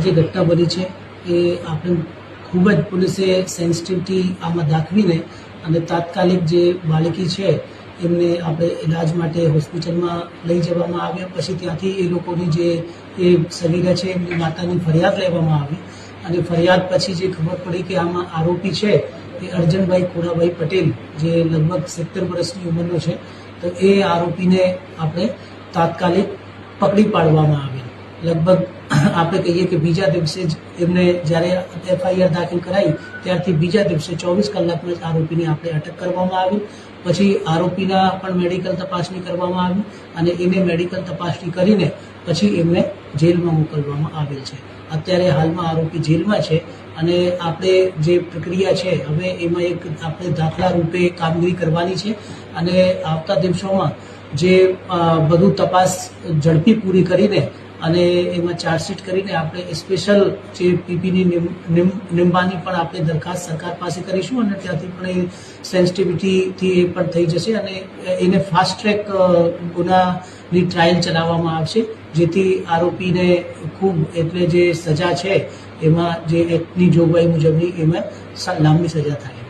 જે ઘટના બની છે, એ આપણે ખૂબ જ પોલીસે સેન્સિટિવિટી આમાં દાખવીને અને તાત્કાલિક જે બાળકી છે, એમને આપણે ઇલાજ માટે હોસ્પિટલમાં લઈ જવામાં આવ્યા. પછી ત્યાંથી એ લોકોની જે, એ સગીરા છે, એમની માતાની ફરિયાદ લેવામાં આવી. અને ફરિયાદ પછી જે ખબર પડી કે આમાં આરોપી છે, એ અર્જનભાઈ ખોડાભાઈ પટેલ, જે લગભગ સિત્તેર વર્ષની ઉંમરનો છે, તો એ આરોપીને આપણે તાત્કાલિક પકડી પાડવામાં આવેલ લગભગ આપણે કહીએ કે બીજા દિવસે જ એમને જ્યારે એફઆઈઆર દાખલ કરાઈ, ત્યારથી બીજા દિવસે ચોવીસ કલાકમાં જ આરોપીની આપણે અટક કરવામાં આવી. પછી આરોપીના પણ મેડિકલ તપાસણી કરવામાં આવી અને એને મેડિકલ તપાસણી કરીને પછી એમને જેલમાં મોકલવામાં આવેલ છે. અત્યારે હાલમાં આરોપી જેલમાં છે અને આપણે જે પ્રક્રિયા છે, હવે એમાં એક આપણે દાખલા રૂપે કામગીરી કરવાની છે અને આવતા દિવસોમાં જે બધું તપાસ ઝડપી પૂરી કરીને અને એમાં ચાર્જશીટ કરીને આપણે સ્પેશિયલ જે પીપીની નિમવાની પણ આપણે દરખાસ્ત સરકાર પાસે કરીશું અને ત્યાંથી પણ એ સેન્સિટિવિટીથી એ પણ થઈ જશે અને એને ફાસ્ટ ટ્રેક ગુનાની ટ્રાયલ ચલાવવામાં આવશે, જેથી આરોપીને ખૂબ એટલે જે સજા છે, એમાં જે એક્ટની જોગવાઈ મુજબની એમાં લાંબી સજા થાય.